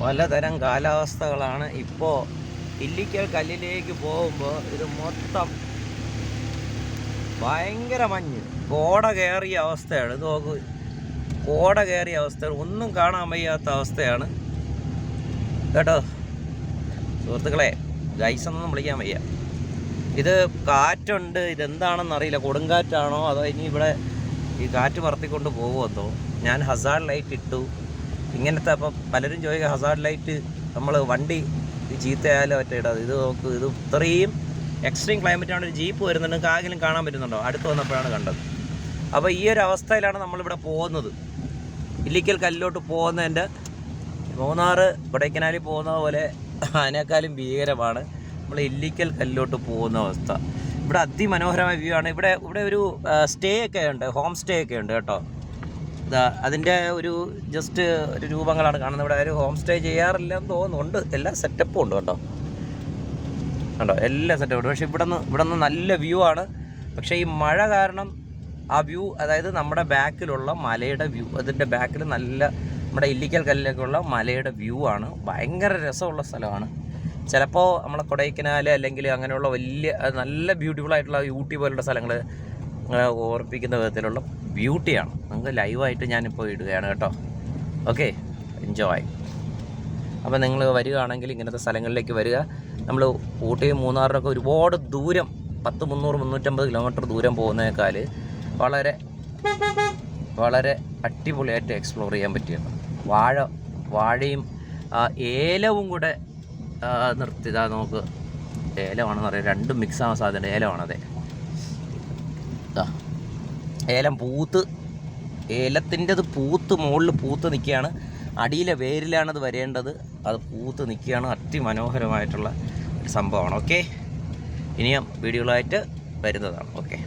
പലതരം കാലാവസ്ഥകളാണ് ഇപ്പോൾ ഇല്ലിക്കൽ കല്ലിലേക്ക് പോകുമ്പോൾ ഇത് മൊത്തം ഭയങ്കര മഞ്ഞ്. കോട കയറിയ അവസ്ഥയാണ്. ഇത് നോക്കൂ. കോട കയറിയ അവസ്ഥ ഒന്നും കാണാൻ വയ്യാത്ത അവസ്ഥയാണ്. കേട്ടോ? സുഹൃത്തുക്കളെ ഗൈസൊന്നും വിളിക്കാൻ വയ്യ. ഇത് കാറ്റുണ്ട്. ഇതെന്താണെന്ന് അറിയില്ല. കൊടുങ്കാറ്റാണോ അതോ ഇനി ഇവിടെ ഈ കാറ്റ് പറത്തിക്കൊണ്ട് പോകുമെന്നോ ഞാൻ ഹസാർഡ് ലൈറ്റ് ഇട്ടു. ഇങ്ങനത്തെ അപ്പം പലരും ചോദിക്കുക ഹസാർഡ് ലൈറ്റ് നമ്മൾ വണ്ടി ചീത്തയായാലും ഒറ്റ ഇടാതെ ഇത് നോക്ക് ഇത് ഇത്രയും എക്സ്ട്രീം ക്ലൈമറ്റാണ് ഒരു ജീപ്പ് വരുന്നുണ്ട് ആരെങ്കിലും കാണാൻ പറ്റുന്നുണ്ടോ? അടുത്ത് വന്നപ്പോഴാണ് കണ്ടത്. അപ്പോൾ ഈ ഒരു അവസ്ഥയിലാണ് നമ്മളിവിടെ പോകുന്നത്. ഇല്ലിക്കൽ കല്ലിലോട്ട് പോകുന്നതിന്റെ മൂന്നാറ് കൊടൈക്കനാലിൽ പോകുന്ന പോലെ അതിനേക്കാളും ഭീകരമാണ് നമ്മൾ ഇല്ലിക്കൽ കല്ലിലോട്ട് പോകുന്ന അവസ്ഥ. ഇവിടെ അതിമനോഹരമായ വ്യൂ ആണ്. ഇവിടെ ഇവിടെ ഒരു സ്റ്റേ ഒക്കെ ഉണ്ട് ഹോം സ്റ്റേ ഒക്കെ ഉണ്ട് കേട്ടോ. ഇതാ അതിന്റെ ഒരു ജസ്റ്റ് ഒരു രൂപങ്ങളാണ് കാണുന്നത്. ഇവിടെ ഒരു ഹോം സ്റ്റേ ചെയ്യാറില്ല എന്ന് തോന്നുന്നുണ്ട് എല്ലാ സെറ്റപ്പും ഉണ്ട് കേട്ടോ. കണ്ടോ? എല്ലാ സെറ്റപ്പും ഉണ്ട്. പക്ഷേ ഇവിടെ നിന്ന് ഇവിടെ നിന്ന് നല്ല വ്യൂ ആണ്. പക്ഷേ ഈ മഴ കാരണം ആ വ്യൂ അതായത് നമ്മുടെ ബാക്കിലുള്ള മലയുടെ വ്യൂ അതിന്റെ ബാക്കിൽ നല്ല നമ്മുടെ ഇല്ലിക്കൽ കല്ലിലേക്കുള്ള മലയുടെ വ്യൂ ആണ്. ഭയങ്കര രസമുള്ള സ്ഥലമാണ്. ചിലപ്പോൾ നമ്മളെ കൊടൈക്കനാൽ അല്ലെങ്കിൽ അങ്ങനെയുള്ള വലിയ നല്ല ബ്യൂട്ടിഫുൾ ആയിട്ടുള്ള ഊട്ടി പോലുള്ള സ്ഥലങ്ങൾ ഓർപ്പിക്കുന്ന വിധത്തിലുള്ള ബ്യൂട്ടിയാണ്. നിങ്ങൾക്ക് ലൈവായിട്ട് ഞാനിപ്പോൾ ഇടുകയാണ് കേട്ടോ. ഓക്കെ എൻജോയ് അപ്പോൾ നിങ്ങൾ വരികയാണെങ്കിൽ ഇങ്ങനത്തെ സ്ഥലങ്ങളിലേക്ക് വരിക. നമ്മൾ ഊട്ടി മൂന്നാറിനൊക്കെ ഒരുപാട് ദൂരം പത്ത് മുന്നൂറ് മുന്നൂറ്റമ്പത് കിലോമീറ്റർ ദൂരം പോകുന്നതിനേക്കാൾ വളരെ വളരെ അടിപൊളിയായിട്ട് എക്സ്പ്ലോർ ചെയ്യാൻ പറ്റിയാണ് വാഴ വാഴയും ഏലവും കൂടെ നിർത്തിയതാ നമുക്ക്. ഏലമാണെന്ന് പറയാം രണ്ടും മിക്സ് ആവാൻ സാധ്യത ഏലമാണ് ദാ, ഏലം പൂത്ത് ഏലത്തിന്റെത് പൂത്ത് മുകളിൽ പൂത്ത് നിൽക്കുകയാണ്. അടിയിലെ വേരിലാണത് വരേണ്ടത്. അത് പൂത്ത് നിൽക്കുകയാണ്. അതിമനോഹരമായിട്ടുള്ള ഒരു സംഭവമാണ്. ഓക്കെ ഇനിയും വീഡിയോകളായിട്ട് വരുന്നതാണ്. ഓക്കെ